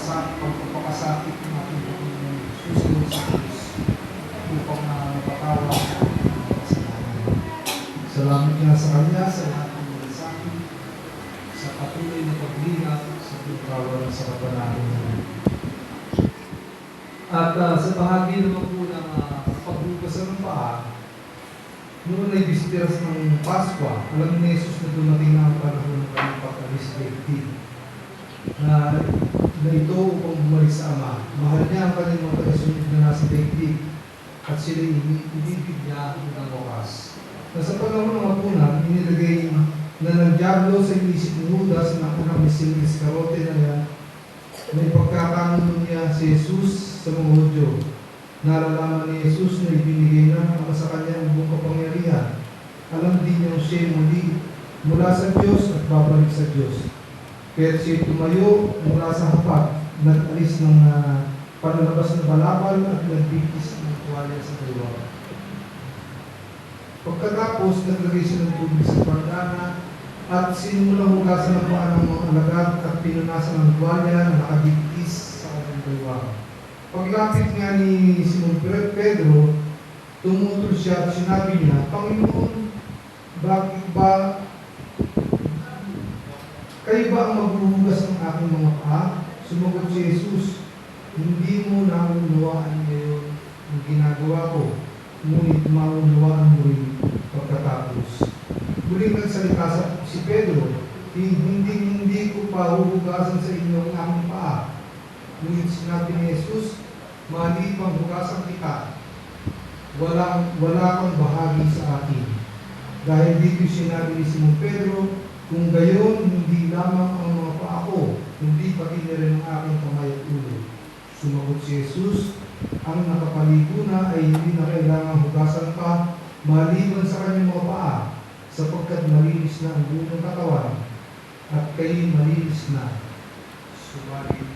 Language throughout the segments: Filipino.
pagpapasakit, pagpapakasakit ng ating Panginoon susunod sa Diyos upang na mapatawa. Salamat nga sa Kanya sa lahat ng mga sakit, sa patuloy na paglihat sa pagkawan sa kapanahin niya. At ah, sa bahagi naman po ng uh, pagbukasan ng paa, noon ay bisperas ng Pasko, alam ni Jesus na dumating na ang panahon ng kanyang daigdig. Na, na ito upang bumalik sa Ama. Mahal niya ang kanyang mga tagasunod na nasa daigdig at sila inibig niya ng wakas. Na sa panahon ng hapunan, inilagay na ng Diablo sa inisip ni Judas na unang misil Iscarote na yan may pagkakanuno niya si Jesus sa mga Hudyo. Nalalaman ni Jesus na ibinigay na ang sa kanya ang buong kapangyarihan. Alam din niya siya muli mula sa Diyos at babalik sa Diyos. Kaya siya tumayo mula sa hapag, nag-alis ng uh, panlalabas na balabal at nagbigis ng tuwalya sa dalawa. Pagkatapos, naglagay siya ng tubig sa pagdana at sinimulang hugasan ng paa ng mga alagad at pinunasan ng tuwalya na nakabigkis sa kanyang dalawa. Paglapit nga ni Simon Pedro, tumutol siya at sinabi niya, Panginoon, bakit ba kayo ba ang maghuhugas ng aking mga paa? Sumagot si Jesus, hindi mo naunawaan ngayon ang ginagawa ko, ngunit maunawaan mo rin pagkatapos. Muling nagsalita sa si Pedro, hindi hindi ko pa huhugasan sa inyo ang aking paa. Ngunit sinabi ni Jesus, mali pang hugasan kita, wala, wala kang bahagi sa akin. Dahil dito sinabi ni Simon Pedro, kung gayon, hindi lamang ang mga paa hindi pati na rin ang aking kamay at ulo. Sumagot si Jesus, ang nakapaligo na ay hindi na kailangang hugasan pa, maliban sa kanyang mga paa, sapagkat malinis na ang buong katawan, at kayo malinis na. Subalit,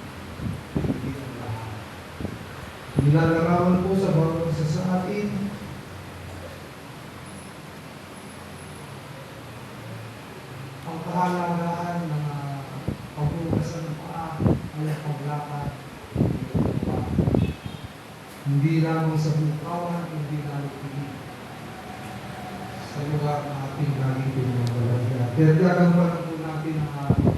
hindi ang lahat. Nilalarawan po sa bawat isa sa atin ang kahalagahan ng uh, pagbukasan ng paa ay ang paglakad ng paa. Hindi lamang sa bukawan, hindi lamang pili sa na ating naging pinagbalagya. Kaya na po natin ang uh,